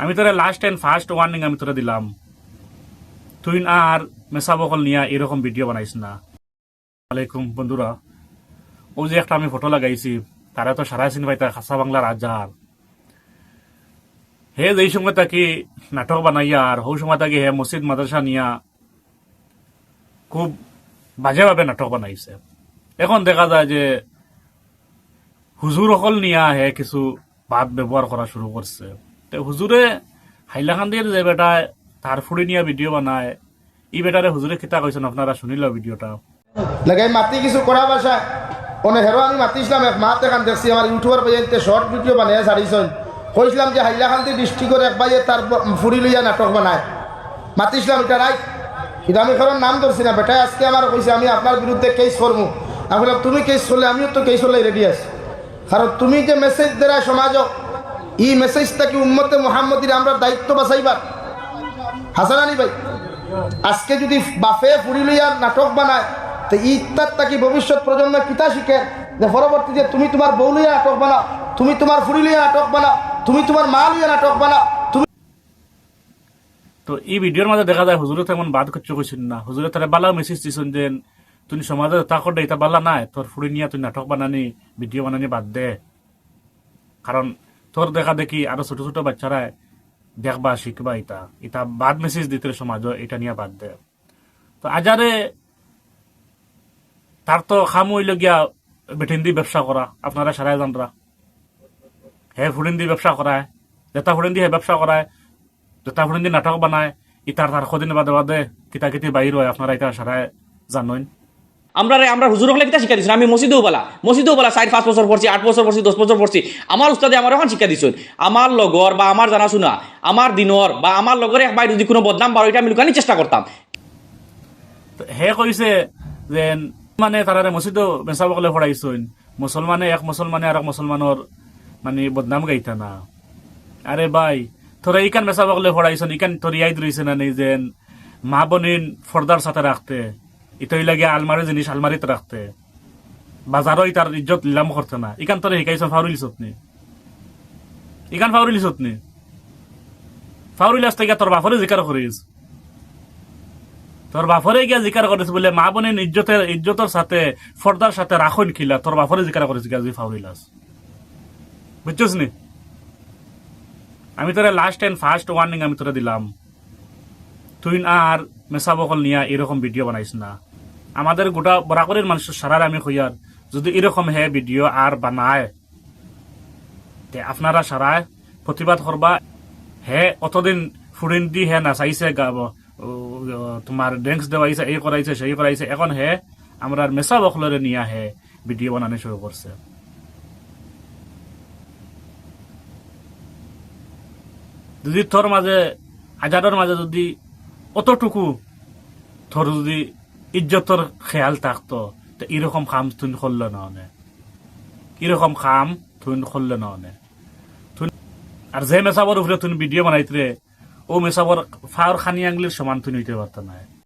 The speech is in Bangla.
আমি তোরা লাস্ট এন্ড ফার্স্ট ওয়ার্নিং আমি তোরা দিলাম। তুই আর মেসা বকল নিয়া এরকম ভিডিও বানাইস না। আলাইকুম, বন্ধুরা। ও যে একটা আমি ফটো লাগাইছি, তারা তো সারা সিন ভাই খাসা বাংলার আজার হে, যেই সময় তাকে নাটক বানাইয়া আর হৌ সময় তাকে হে মসজিদ, মাদ্রাসা নিয়া খুব বাজেভাবে নাটক বানাইছে। এখন দেখা যায় যে হুজুর অকল নিয়া হে কিছু বাদ ব্যবহার করা শুরু করছে। তো হুজুরে হাইলাকান্দির যে বেটা তার ফুড়ি নিয়া ভিডিও বানায় ই বেটারে হুজুরে কিতা কইছেন আপনারা শুনিল ভিডিওটা লাগাই মাতি কিছু করা বাসা অনে হেরো আমি মাতিছিলাম, এক মাত এখান দেখছি আমার ইউটিউবার পর্যন্ত শর্ট ভিডিও বানিয়ে ছাড়িছন কইছিলাম যে হাইলাকান্দি ডিস্ট্রিক্টর এক বাইয়ে তার ফুরি লইয়া নাটক বানায় মাতিছিলাম এটা রাইট কিন্তু আমি কারণ নাম ধরছি না, বেটাই, আজকে আমার কইছে আমি আপনার বিরুদ্ধে কেস করব আমি বললাম তুমি কেস করলে আমিও তো কেস হলে রেডি আছি। কারণ তুমি যে মেসেজ দেয় সমাজক এই মেসেজটা কি উম্মতে মোহাম্মদীর আমরা দায়িত্ব বাঁচাইবার। হাসানানি ভাই, আজকে যদি বাফে ফুরি লইয়া নাটক বানায়, তো ইত্যার তাকি ভবিষ্যৎ প্রজন্ম কিতা শিখে? যে পরবর্তীতে তুমি তোমার বউ লইয়া নাটক বানাও, তুমি তোমার ফুরি লইয়া নাটক বানাও, তুমি তোমার মা লইয়া নাটক বানাও, তুমি তো এই ভিডিওর মাঝে দেখা যায় হুজুরে তেমন বাদ করছে কইছেন না। হুজুরে তারা বালা মেসেজ দিছেন যে, তুমি সমাজে তা করে এটা বালা নাই, তোর ফুড়ি নিয়ে তুই নাটক বানানি, ভিডিও বানানি বাদ দে। কারণ তোর দেখা দেখি আরও ছোট ছোট বাচ্চারা দেখবা, শিখবা এটা। এটা বাদ মেসেজ দিতে সমাজ এটা নিয়ে বাদ দে। তো আজারে তার তো খাম হইল গিয়া বেটিন্দি ব্যবসা করা। আপনারা সারাই জানরা। হে ফুড়িন্দি ব্যবসা করায় যেটা ফুড়িন্দি হে ব্যবসা করায় যেটা ফুড়িন্দি নাটক বানায়। ইতার তার কদিন বাদে বাদে কিতা কিতি বাইর হয়। আপনারা এটা সারাই জানেন আমরা আমরা হুজুর হলে কিতা শিক্ষা দিচ্ছেন আমি মসজিদেও বলা মসজিদেও বলা চার, পাঁচ বছর পড়ছি, আট বছর পড়ছি, দশ বছর পড়ছি। আমার উস্তাদে আমার এখন শিক্ষা দিচ্ছেন আমার লগর বা আমার জানাশোনা, আমার দিনর বা আমার লগর এক বাইরে যদি কোনো বদনাম বারো এটা আমি লুকানি চেষ্টা করতাম। হে কইছে যে মানে তারারে মসজিদও বেচা বকলে পড়াইছেন। মুসলমানে এক মুসলমানে আর এক মুসলমানের মানে বদনাম গাইতা না। আরে ভাই, তোরা ইকান বেচা বকলে পড়াইছেন, ইকান তোর ইয়াদ রইছে না নেই যেন মা বনিন ফর্দার সাথে রাখতে। ইতই লাগে আলমারি জিনিস আলমারিতে রাখতে বাজারও তার ইজ্জত লিলাম করতে না। ইকান তোরে শিকাইছেন ফাউরিল সতনি ইকান ফাউরিল সতনি ফাউরিল আসতে গিয়া তোর বাপরে জিকার করিস তোর বাপরে গিয়া জিকার করিস বলে, মা বোনের ইজ্জতের ইজ্জতের সাথে ফর্দার সাথে রাখুন খিলা তোর বাপরে জিকার করিস গিয়া তুই ফাউরিলাস বুঝছিস নি আমি তোরা লাস্ট এন্ড ফার্স্ট ওয়ার্নিং আমি তোরা দিলাম। তুই আর মেসা বকল নিয়া এরকম ভিডিও বানাইস না। আমাদের গোটা বরাকরের মানুষের সারার আমি কইয়ার যদি এরকম হে ভিডিও আর বানায়, তে আপনারা সারায় প্রতিবাদ করবা, হে অতদিন ফুরিন দি হে নাচাইছে গাব তোমার ড্যান্স দেওয়াইছে, এই করাইছে, সেই করাইছে, এখন হে আমরা মেসা বকলরে নিয়া হে ভিডিও বানানো শুরু করছে। যদি তোর মাঝে হাজারের মাঝে যদি অতটুকু তোর যদি ইজ্জতর খেয়াল থাকতো, তো এরকম খাম তুই করলে না অনে এরকম খাম ধুন করলে না অনে আর যে মেসাবর উপরে তুমি ভিডিও বানাইতে ও মেসাবর ফাওয়ার খানি আঙ্গলির সমান তুই হইতে পারত না।